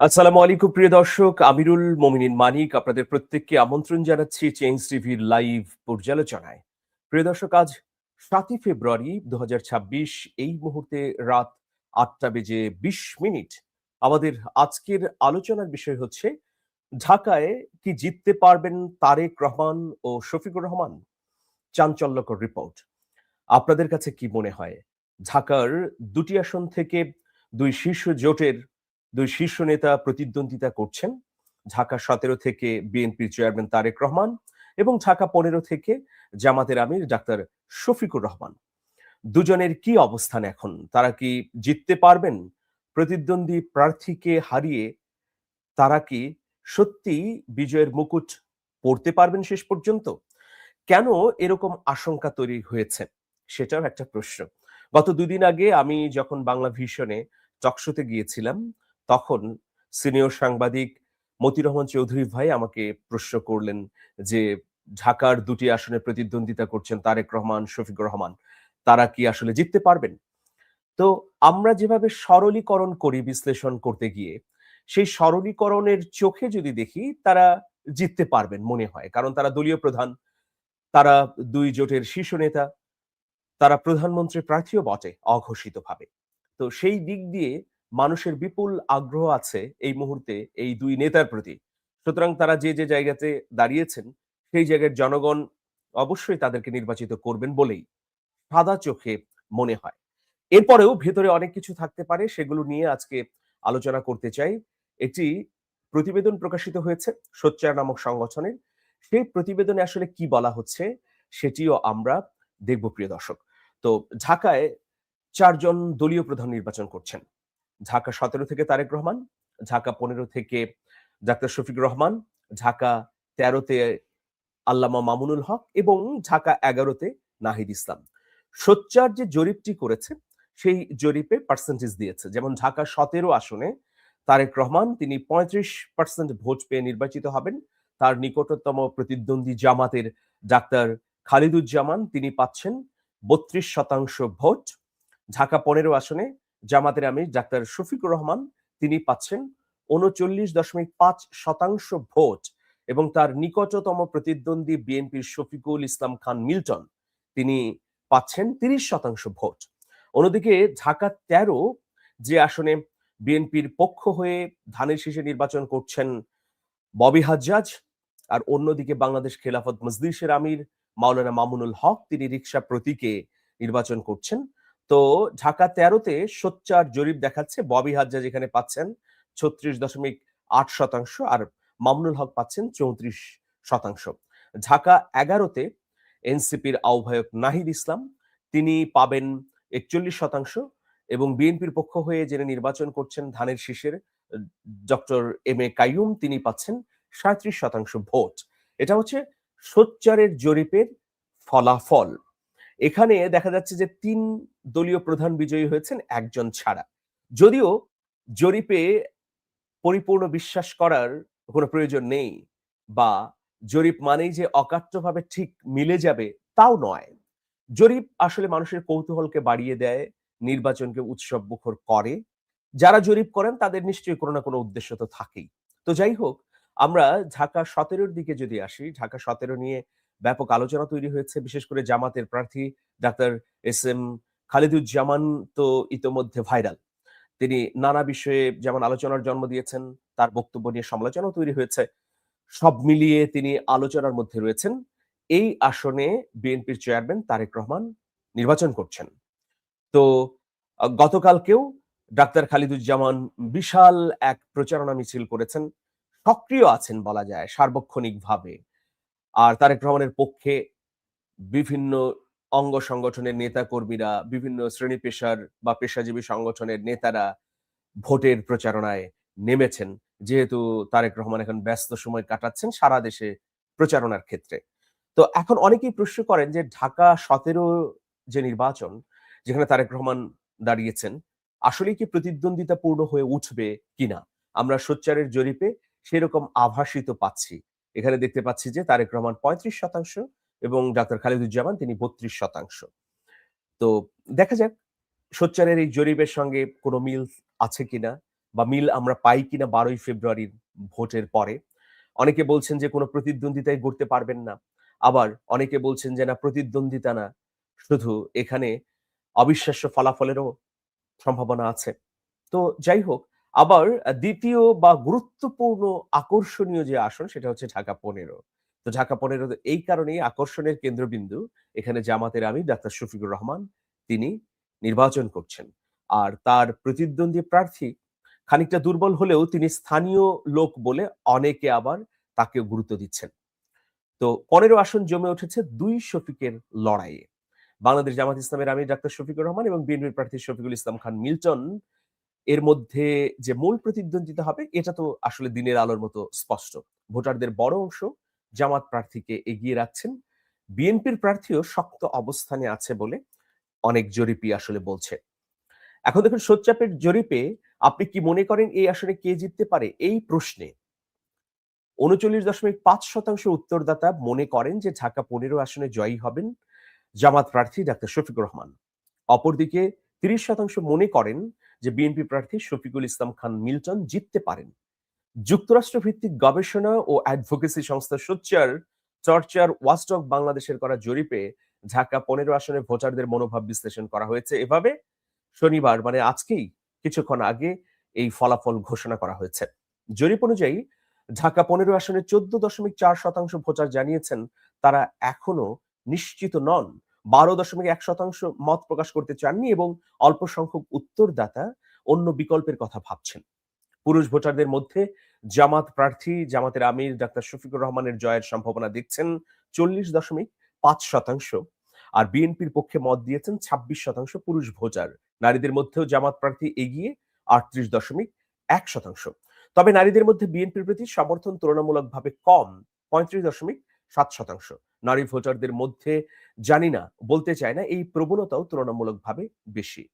আসসালামু আলাইকুম, প্রিয় দর্শক। আমিরুল মমিনিন মানিক আপনাদের প্রত্যেককে আমন্ত্রণ জানাচ্ছি চেঞ্জ টিভির লাইভ পর্যালোচনায়। প্রিয় দর্শক, আজ সাতই ফেব্রুয়ারি দুহাজার ছাব্বিশ, এই মুহূর্তে রাত আটটা বেজে বিশ মিনিট। আমাদের আজকের আলোচনার বিষয় হচ্ছে, ঢাকায় কি জিততে পারবেন তারেক রহমান ও শফিকুর রহমান? চাঞ্চল্যকর রিপোর্ট আপনাদের কাছে কি মনে হয়? ঢাকার দুটি আসন থেকে দুই শীর্ষ জোটের দুই শীর্ষ নেতা প্রতিদ্বন্দ্বিতা করছেন। ঢাকা সতেরো থেকে বিএনপির চেয়ারম্যান তারেক রহমান এবং ঢাকা পনেরো থেকে জামাতের আমির ডাক্তার শফিকুর রহমান। দুজনের কি অবস্থান এখন? তারা কি জিততে পারবেন? প্রতিদ্বন্দ্বী প্রার্থীকে হারিয়ে তারা কি সত্যি বিজয়ের মুকুট পড়তে পারবেন শেষ পর্যন্ত? কেন এরকম আশঙ্কা তৈরি হয়েছে? সেটাও একটা প্রশ্ন। গত দুদিন আগে আমি যখন বাংলা ভিশনে টকশোতে গিয়েছিলাম তখন সিনিয়র সাংবাদিক মতির রহমান চৌধুরী ভাই আমাকে প্রশ্ন করলেন যে, ঢাকার দুটি আসনে প্রতিদ্বন্দ্বিতা করছেন তারেক রহমান, শফিকুর রহমান, তারা কি আসলে জিততে পারবেন? তো আমরা যেভাবে সরলীকরণ করি বিশ্লেষণ করতে গিয়ে, সেই সরলীকরণের চোখে যদি দেখি, তারা জিততে পারবেন মনে হয়। কারণ তারা দলীয় প্রধান, তারা দুই জোটের শীর্ষ নেতা, তারা প্রধানমন্ত্রী প্রার্থীও বটে অঘোষিতভাবে। তো সেই দিক দিয়ে মানুষের বিপুল আগ্রহ আছে এই মুহূর্তে এই দুই নেতার প্রতি। সুতরাং তারা যে যে জায়গাতে দাঁড়িয়েছেন, সেই জায়গার জনগণ অবশ্যই তাদেরকে নির্বাচিত করবেন বলেই সাদা চোখে মনে হয়। এরপরেও ভেতরে অনেক কিছু থাকতে পারে, সেগুলো নিয়ে আজকে আলোচনা করতে চাই। একটি প্রতিবেদন প্রকাশিত হয়েছে, সোচ্চার নামক সংগঠনের। সেই প্রতিবেদনে আসলে কি বলা হচ্ছে, সেটিও আমরা দেখব প্রিয় দর্শক। তো ঢাকায় চারজন দলীয় প্রধান নির্বাচন করছেন। ঢাকা সতেরো থেকে তারেক রহমান ঢাকা পনেরো থেকে ডাক্তার শফিক রহমান ঢাকা তেরোতে আল্লামা মামুনুল হক এবং ঢাকা এগারোতে নাহিদ ইসলাম। সোচ্চার যে জরিপটি করেছে, সেই জরিপে পার্সেন্টেজ দিয়েছে। যেমন ঢাকা সতেরো আসনে তারেক রহমান, তিনি পঁয়ত্রিশ পার্সেন্ট ভোট পেয়ে নির্বাচিত হবেন। তার নিকটতম প্রতিদ্বন্দ্বী জামাতের ডাক্তার খালিদুজ্জামান, তিনি পাচ্ছেন বত্রিশ শতাংশ ভোট। ঢাকা পনেরো আসনে জামাতের আমির ডাক্তার শফিকুর রহমান, তিনি পাচ্ছেন উনচল্লিশ দশমিক পাঁচ শতাংশ ভোট এবং তার নিকটতম প্রতিদ্বন্দ্বী বিএনপির শফিকুল ইসলাম খান মিল্টন, তিনি পাচ্ছেন তিরিশ শতাংশ ভোট। অন্যদিকে ঢাকা তেরো যে আসনে বিএনপির পক্ষ হয়ে ধানের শীষে নির্বাচন করছেন ববি হাজ্জাজ আর অন্যদিকে বাংলাদেশ খেলাফত মজলিসের আমির মাওলানা মামুনুল হক, তিনি রিক্সা প্রতীকে নির্বাচন করছেন। তো ঢাকা তেরোতে সোচ্চার জরিপ দেখাচ্ছে। ববি হাজ্জা যেখানে পাচ্ছেন ছত্রিশ দশমিক আট শতাংশ আর মামুনুল হক পাচ্ছেন চৌত্রিশ শতাংশ। ঢাকা এগারোতে এনসিপির আহ্বায়ক নাহিদ ইসলাম, তিনি পাবেন একচল্লিশ শতাংশ এবং বিএনপির পক্ষ হয়ে যিনি নির্বাচন করছেন ধানের শীষের, ডক্টর এম এ কাইয়ুম, তিনি পাচ্ছেন সাঁত্রিশ শতাংশ ভোট। এটা হচ্ছে সোচ্চারের জরিপের ফলাফল। এখানে দেখা যাচ্ছে যে তিন দলীয় প্রধান বিজয়ী হয়েছেন একজন ছাড়া। যদিও জরিপে পরিপূর্ণ বিশ্বাস করার কোনো প্রয়োজন নেই বা জরিপ মানেই যে অকাট্যভাবে ঠিক মিলে যাবে তাও নয়। জরিপ আসলে মানুষের কৌতূহলকে বাড়িয়ে দেয়, নির্বাচনকে উৎসব মুখর করে। যারা জরিপ করেন তাদের নিশ্চয়ই কোনো না কোনো উদ্দেশ্য তো থাকেই। তো যাই হোক, আমরা ঢাকা সতেরোর দিকে যদি আসি, ঢাকা সতেরো নিয়ে ব্যাপক আলোচনা তৈরি হয়েছে। বিশেষ করে জামাতের প্রার্থী ডাক্তার এস এম খালিদুজ্জামান তো ইতোমধ্যে ভাইরাল। তিনি নানা বিষয়ে যেমন আলোচনার জন্ম দিয়েছেন, তার বক্তব্য নিয়ে সমালোচনাও তৈরি হয়েছে। সব মিলিয়ে তিনি আলোচনার মধ্যে রয়েছেন। এই আসনে বিএনপির চেয়ারম্যান তারেক রহমান নির্বাচন করছেন। তো গতকালকেও ডাক্তার খালিদুজ্জামান বিশাল এক প্রচারণা মিছিল করেছেন। সক্রিয় আছেন বলা যায় সার্বক্ষণিকভাবে। আর তারেক রহমানের পক্ষে বিভিন্ন অঙ্গ সংগঠনের নেতা কর্মীরা বিভিন্ন শ্রেণি পেশার বা পেশাজীবী সংগঠনের নেতারা ভোটের প্রচারণায় নেমেছেন। যেহেতু তারেক রহমান এখন ব্যস্ত সময় কাটাচ্ছেন সারা দেশে প্রচারণার ক্ষেত্রে। তো এখন অনেকেই প্রশ্ন করেন যে, ঢাকা সতেরো যে নির্বাচন, যেখানে তারেক রহমান দাঁড়িয়েছেন, আসলে কি প্রতিদ্বন্দ্বিতা পূর্ণ হয়ে উঠবে কিনা? আমরা সোচ্চারের জরিপে সেরকম আভাসিত পাচ্ছি। এখানে দেখতে পাচ্ছি যে তারেক রহমান পঁয়ত্রিশ শতাংশ এবং ডাক্তার খালিদুজ্জামান তিনি বত্রিশ শতাংশ। তো দেখা যাক, সোচ্চারের এই জরিপের সঙ্গে কোনো মিল আছে কিনা বা মিল আমরা পাই কিনা বারোই ফেব্রুয়ারির ভোটের পরে। অনেকে বলছেন যে কোনো প্রতিদ্বন্দ্বিতায় গড়তে পারবেন না। আবার অনেকে বলছেন যে না, প্রতিদ্বন্দ্বিতা না, শুধু এখানে অবিশ্বাস্য ফলাফলেরও সম্ভাবনা আছে। তো যাই হোক আবার দ্বিতীয় বা গুরুত্বপূর্ণ আকর্ষণীয় যে আসন সেটা হচ্ছে ঢাকা পনেরো। তো ঢাকা পনেরো এই কারণেই আকর্ষণের কেন্দ্রবিন্দু। এখানে জামাতের আমি ডাক্তার শফিকুর রহমান, তিনি নির্বাচন করছেন। আর তার প্রতিদ্বন্দ্বী প্রার্থী খানিকটা দুর্বল হলেও তিনি স্থানীয় লোক বলে অনেকে আবার তাকে গুরুত্ব দিচ্ছেন। তো পনেরো আসন জমে উঠেছে দুই শফিকের লড়াইয়ে। বাংলাদেশ জামাত ইসলামের আমির ডাক্তার শফিকুর রহমান এবং বিএনপির প্রার্থী শফিকুল ইসলাম খান মিল্টন এর মধ্যে যে মূল প্রতিদ্বন্দ্বিতা হবে, এটা তো আসলে দিনের আলোর মতো স্পষ্ট। ভোটারদের বড় অংশ জামাত প্রার্থীকে এগিয়ে রাখছেন। বিএনপির প্রার্থীও শক্ত অবস্থানে আছে বলে অনেক জরিপই আসলে বলছে। এখন দেখুন, সোচ্চাপের জরিপে আপনি কি মনে করেন এই আসনে কে জিততে পারে? এই প্রশ্নে উনচল্লিশ দশমিক পাঁচ শতাংশ উত্তরদাতা মনে করেন যে ঢাকা পনেরো আসনে জয়ী হবেন জামাত প্রার্থী ডাক্তার শফিকুর রহমান। অপরদিকে তিরিশ শতাংশ মনে করেন যে বিএনপি প্রার্থী শফিকুল ইসলাম খান মিল্টন জিততে পারেন। যুক্তরাষ্ট্র ভিত্তিক গবেষণা ও অ্যাডভোকেসি সংস্থা সোচ্চার চর্চার ওয়াস্টক বাংলাদেশের করা জরিপে ঢাকা পনেরো আসনে ভোটারদের মনোভাব বিশ্লেষণ করা হয়েছে। এভাবে শনিবার মানে আজকেই কিছুক্ষণ আগে এই ফলাফল ঘোষণা করা হয়েছে। জরিপ অনুযায়ী ঢাকা পনেরো আসনে চোদ্দ দশমিক চার শতাংশ ভোটার জানিয়েছেন, তারা এখনও নিশ্চিত নন বারো দশমিক এক শতাংশ মত প্রকাশ করতে চাননি এবং অল্প সংখ্যক উত্তরদাতা অন্য বিকল্পের কথা ভাবছেন। পুরুষ ভোটারদের মধ্যে জামাত প্রার্থী, জামাতের আমির ডাক্তার শফিকুর রহমানের জয়ের সম্ভাবনা দেখছেন চল্লিশ দশমিক পাঁচ শতাংশ আর বিএনপির পক্ষে মত দিয়েছেন ছাব্বিশ শতাংশ পুরুষ ভোটার। নারীদের মধ্যেও জামাত প্রার্থী এগিয়ে আটত্রিশ দশমিক এক শতাংশ। তবে নারীদের মধ্যে বিএনপির প্রতি সমর্থন তুলনামূলকভাবে কম, পঁয়ত্রিশ দশমিক সাত শতাংশ। নারী ভোটারদের মধ্যে জানি না, বলতে চায় না, এই প্রবণতাও তুলনামূলকভাবে বেশি।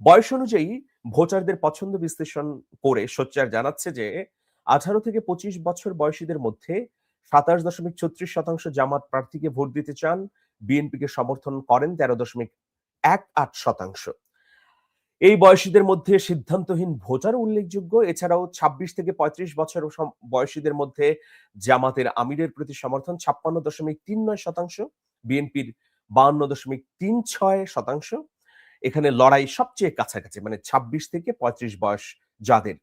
বয়স অনুযায়ী ভোটারদের পছন্দ বিশ্লেষণ করে সোচ্চার জানাচ্ছে যে, আঠারো থেকে পঁচিশ বছর বয়সীদের মধ্যে সাতাশ দশমিক ছত্রিশ শতাংশ জামাত প্রার্থীকে ভোট দিতে চান, বিএনপিকে সমর্থন করেন তেরো দশমিক এক আট শতাংশ। এই বয়সীদের মধ্যে সিদ্ধান্তহীন ভোটার উল্লেখযোগ্য। এছাড়াও ২৬ থেকে ৩৫ বছর বয়সীদের মধ্যে জামাতের আমিরের প্রতি সমর্থন ছাপ্পান্ন দশমিক তিন নয় শতাংশ, বিএনপির বাহান্ন দশমিক তিন ছয় শতাংশ। এখানে লড়াই সবচেয়ে কাছাকাছি মানে ২৬ থেকে ৩৫ বয়স যাদের।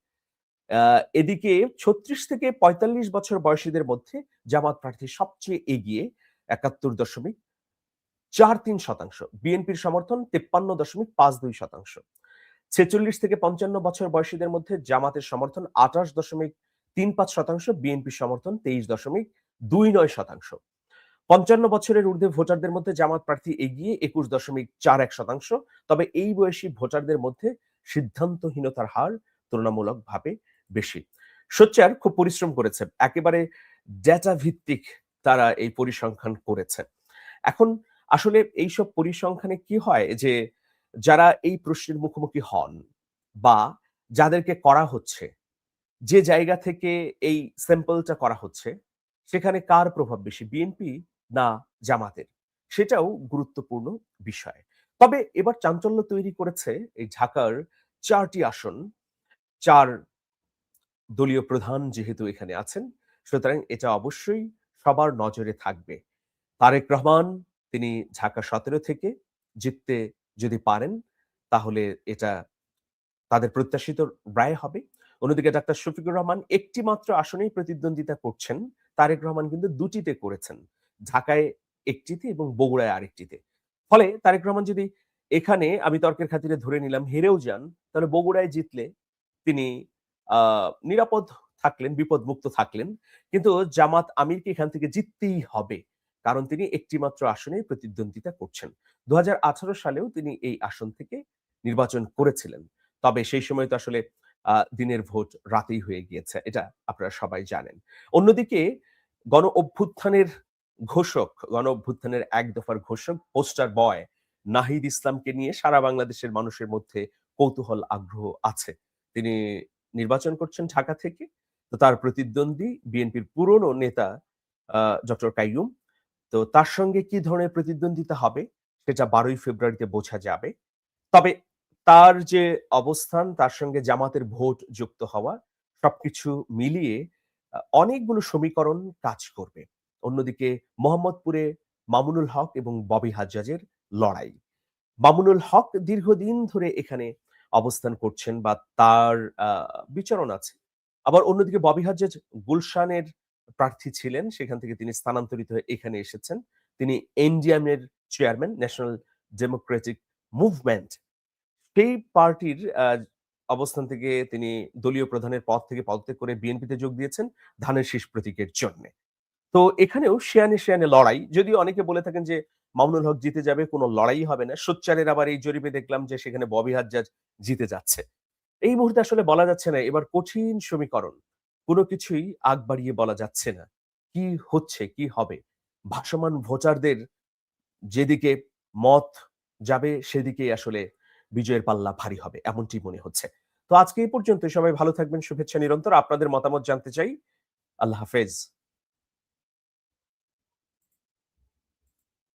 এদিকে ছত্রিশ থেকে ৪৫ বছর বয়সীদের মধ্যে জামাত প্রার্থী সবচেয়ে এগিয়ে একাত্তর দশমিক চার তিন শতাংশ, বিএনপির সমর্থন তেপ্পান্ন দশমিক পাঁচ দুই শতাংশ। ছেচল্লিশ থেকে পঞ্চান্ন বছর বয়সীদের মধ্যে জামাতের সমর্থন আঠাশ দশমিক তিন পাঁচ শতাংশ বিএনপি সমর্থন তেইশ দশমিক দুই নয় শতাংশ। পঞ্চান্ন বছরের ঊর্ধ্বে ভোটারদের মধ্যে জামাত প্রার্থী এগিয়ে একুশ দশমিক চার এক শতাংশ, তবে এই বয়সী ভোটারদের মধ্যে সিদ্ধান্তহীনতার হার তুলনামূলকভাবে বেশি। সোচ্চার খুব পরিশ্রম করেছে একেবারে ডেটা ভিত্তিক তারা এই পরিসংখ্যান করেছে এখন আসলে এইসব পরিসংখ্যানে কি হয় যে যারা এই প্রশ্নের মুখোমুখি হন বা যাদেরকে করা হচ্ছে, যে জায়গা থেকে এই স্যাম্পলটা করা হচ্ছে, সেখানে কার প্রভাব বেশি, বিএনপি না জামাতের? সেটাও গুরুত্বপূর্ণ বিষয়। তবে এবার চাঞ্চল্য তৈরি করেছে এই ঢাকার চারটি আসন। চার দলীয় প্রধান যেহেতু এখানে আছেন, সুতরাং এটা অবশ্যই সবার নজরে থাকবে। তারেক রহমান, তিনি ঢাকা সতেরো থেকে জিততে যদি পারেন, তাহলে এটা তাদের প্রত্যাশিত রায় হবে। অন্যদিকে ডাক্তার শফিকুর রহমান একটি মাত্র আসনেই প্রতিদ্বন্দ্বিতা করছেন। তারেক রহমান কিন্তু দুটিতে করেছেন, ঢাকায় একটিতে এবং বগুড়ায় আরেকটিতে। ফলে তারেক রহমান যদি এখানে আমি তর্কের খাতিরে ধরে নিলাম, হেরেও যান, তাহলে বগুড়ায় জিতলে তিনি নিরাপদ থাকলেন বিপদ মুক্ত থাকলেন। কিন্তু জামাত আমিরকে এখান থেকে জিততেই হবে। কারণ তিনি একটি মাত্র আসনে প্রতিদ্বন্দ্বিতা করছেন। দু হাজার আঠারো সালেও তিনি এই আসন থেকে নির্বাচন করেছিলেন। তবে সেই সময় তো আসলে দিনের ভোট রাতেই হয়ে গিয়েছে, এটা আপনারা সবাই জানেন। অন্যদিকে গণ অভ্যুত্থানের ঘোষক, গণ অভ্যুত্থানের এক দফার ঘোষক, পোস্টার বয় নাহিদ ইসলামকে নিয়ে সারা বাংলাদেশের মানুষের মধ্যে কৌতূহল, আগ্রহ আছে। তিনি নির্বাচন করছেন ঢাকা থেকে। তো তার প্রতিদ্বন্দ্বী বিএনপির পুরনো নেতা ডক্টর কাইয়ুম তো তার সঙ্গে কি ধরনের প্রতিদ্বন্দ্বিতা হবে সেটা বারোই ফেব্রুয়ারিতে বোঝা যাবে তবে তার যে অবস্থান, তার সঙ্গে জামাতের ভোট যুক্ত হওয়া, সবকিছু মিলিয়ে অনেকগুলো সমীকরণ কাজ করবে। অন্যদিকে মোহাম্মদপুরে মামুনুল হক এবং ববি হাজ্জাজের লড়াই। মামুনুল হক দীর্ঘদিন ধরে এখানে অবস্থান করছেন বা তার বিচরণ আছে। আবার অন্যদিকে ববি হাজ্জাজ গুলশানের প্রার্থী ছিলেন। সেখান থেকে তিনি স্থানান্তরিত হয়ে এখানে এসেছেন। তিনি এনডিএম-এর চেয়ারম্যান ন্যাশনাল ডেমোক্রেটিক মুভমেন্ট। সেই পার্টির অবস্থান থেকে তিনি দলীয় প্রধানের পদ থেকে পদত্যাগ করে বিএনপিতে যোগ দিয়েছেন ধানের শীষ প্রতীকের জন্য তো এখানেও সেয়ানে, সেয়ানে লড়াই। যদিও অনেকে বলে থাকেন যে মামুনুল হক জিতে যাবে, কোনো লড়াই হবে না। সোচ্চারের আবার এই জরিপে দেখলাম যে সেখানে ববি হাজ্জাজ জিতে যাচ্ছে। এই মুহূর্তে আসলে বলা যাচ্ছে না। এবার কঠিন সমীকরণ। কোনো কিছুই আগ বাড়িয়ে বলা যাচ্ছে না। কি হচ্ছে, কি হবে? ভাসমান ভোটারদের যেদিকে মত যাবে সেদিকেই আসলে বিজয়ের পাল্লা ভারী হবে। এমনটি মনে হচ্ছে। তো আজকে এই পর্যন্ত সবাই ভালো থাকবেন। শুভেচ্ছা নিরন্তর। আপনাদের মতামত জানতে চাই। আল্লাহ হাফেজ।